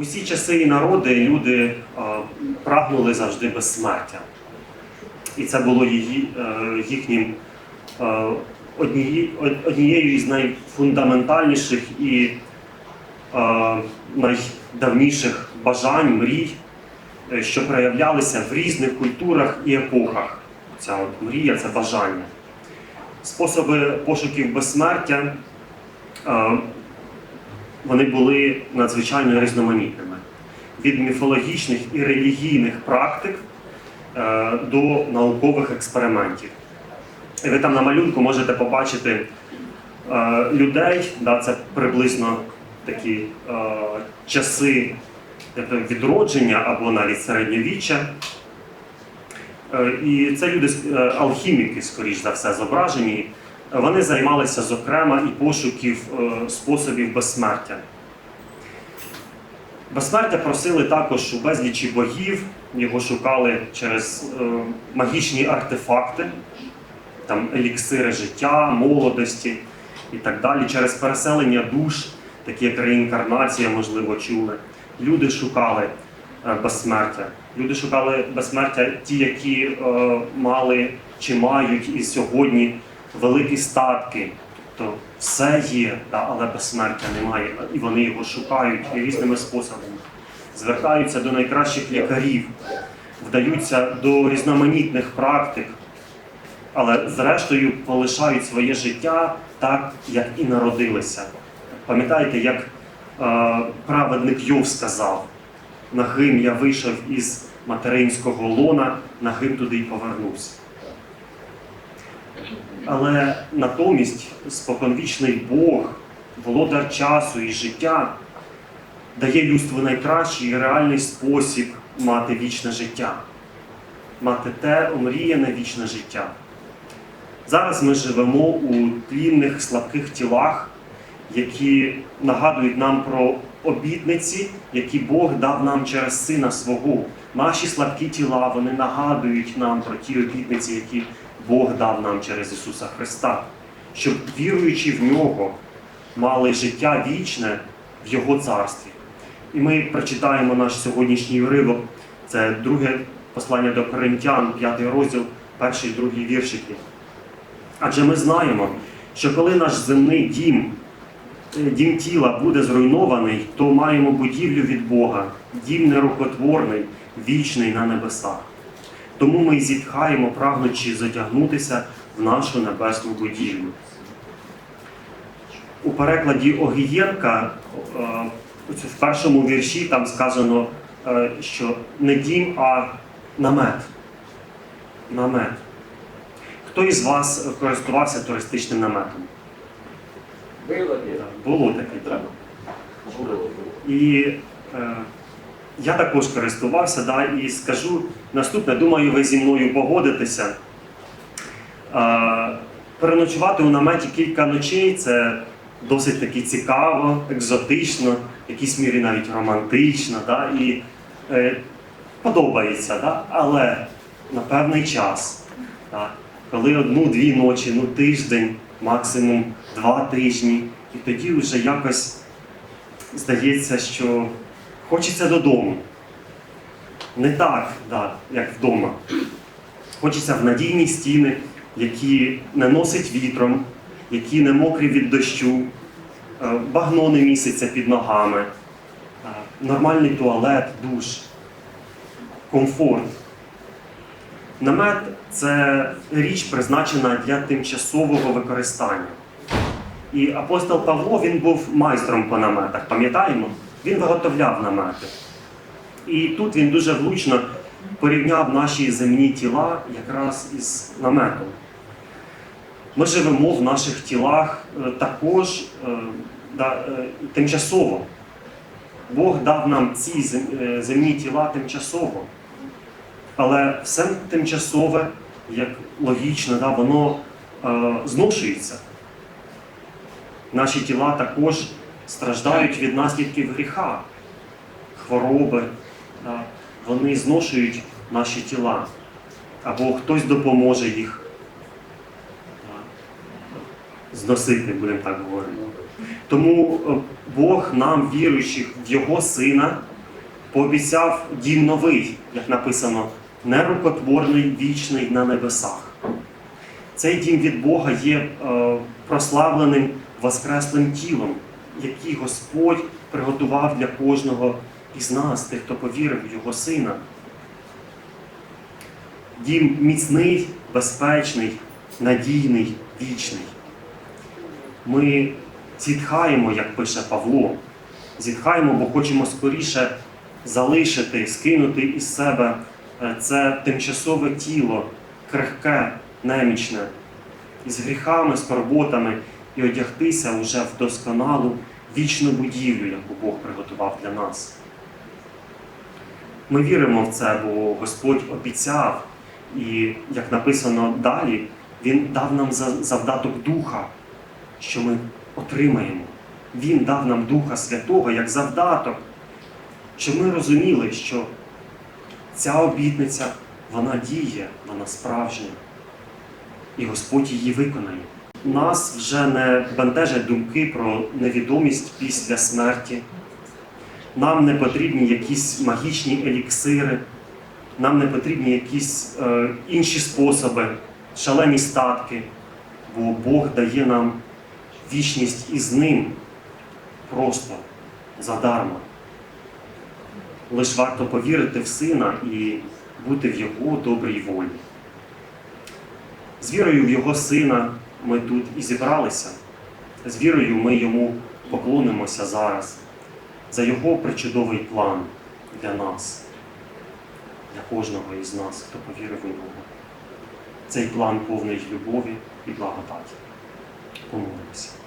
Усі часи і народи люди е, прагнули завжди безсмертя. І це було її, е, їхнім е, однією, із найфундаментальніших і найдавніших бажань, мрій, що проявлялися в різних культурах і епохах. Ця от мрія це бажання. Способи пошуків безсмертя вони були надзвичайно різноманітними. Від міфологічних і релігійних практик е, до наукових експериментів. І ви там на малюнку можете побачити е, людей, да, це приблизно такі е, часи відродження або навіть середньовіччя. І це люди, алхіміки, скоріш за все, зображені. Вони займалися, зокрема, і пошуків е, способів безсмертя. Безсмертя просили також у безлічі богів, його шукали через е, магічні артефакти, там еліксири життя, молодості і так далі, через переселення душ, такі як реінкарнація, можливо, чули. Люди шукали е, безсмертя. Люди шукали безсмертя ті, які мали чи мають і сьогодні великі статки. Тобто все є, да, але безсмертя немає. І вони його шукають різними способами. Звертаються до найкращих лікарів, вдаються до різноманітних практик, але зрештою полишають своє життя так, як і народилися. Пам'ятаєте, як е, праведник Йов сказав: нагим я вийшов із материнського лона, нагим туди й повернувся. Але натомість споконвічний Бог, володар часу і життя, дає людству найкращий і реальний спосіб мати вічне життя, мати те омріяне вічне життя. Зараз ми живемо у тлінних слабких тілах, які нагадують нам про обітниці, які Бог дав нам через Сина свого. Наші слабкі тіла вони нагадують нам про ті обітниці, які Бог дав нам через Ісуса Христа, щоб віруючи в нього, мали життя вічне в Його царстві. І ми прочитаємо наш сьогоднішній уривок. Це друге послання до Коринтян, п'ятий розділ, перший другий віршики. Адже ми знаємо, що коли наш земний дім, е, дім тіла буде зруйнований, то маємо будівлю від Бога, дім нерукотворний, вічний на небесах. Тому ми й зітхаємо, прагнучи затягнутися в нашу небесну будівлю. У перекладі Огієнка е, в першому вірші там сказано, е, що не дім, а намет. Намет. Хто із вас користувався туристичним наметом? Было дело. Було таке, так? І е, я також користувався, да, і скажу наступне, думаю, ви зі мною погодитеся. Е, переночувати у наметі кілька ночей це досить таки цікаво, екзотично, в якійсь мірі навіть романтично, да, і е, подобається, да, але на певний час, да, коли одну-дві ночі, ну тиждень, максимум два тижні, і тоді вже якось здається, що хочеться додому. Не так, да, як вдома. Хочеться в надійні стіни, які не носить вітром, які не мокрі від дощу, е, багно не місяця під ногами, е, нормальний туалет, душ, комфорт. Намет це річ, призначена для тимчасового використання. І апостол Павло він був майстром по наметах, пам'ятаємо? Він виготовляв намети. І тут він дуже влучно порівняв наші земні тіла якраз із наметом. Ми живемо в наших тілах е, також е, е, тимчасово. Бог дав нам ці земні тіла тимчасово. Але все тимчасове, як логічно, воно зношується. Наші тіла також страждають від наслідків гріха, хвороби. Вони зношують наші тіла. Або хтось допоможе їх зносити, будемо так говорити. Тому е, Бог нам, віруючих в Його Сина, пообіцяв дім новий, як написано, нерукотворний, вічний на небесах. Цей дім від Бога є е, прославленим воскреслим тілом, який Господь приготував для кожного із нас, тих, хто повірив в Його Сина. Дім міцний, безпечний, надійний, вічний. Ми зітхаємо, як пише Павло, зітхаємо, бо хочемо скоріше залишити, скинути із себе е, це тимчасове тіло, крихке, немічне, із гріхами, з турботами і одягтися уже в досконалу вічну будівлю, яку Бог приготував для нас. Ми віримо в це, бо Господь обіцяв, і як написано далі, Він дав нам завдаток Духа, що ми отримаємо. Він дав нам Духа Святого як завдаток, щоб ми розуміли, що ця обітниця, вона діє, вона справжня, і Господь її виконає. Нас вже не бентежать думки про невідомість після смерті. Нам не потрібні якісь магічні еліксири, нам не потрібні якісь е, інші способи, шалені статки, бо Бог дає нам вічність із ним просто задарма. Лиш варто повірити в Сина і бути в Його добрій волі. З вірою в Його Сина ми тут і зібралися. З вірою ми йому поклонимося зараз за його причудовий план для нас, для кожного із нас, хто повірив у нього. Цей план повний любові і благодаті. Помолимося.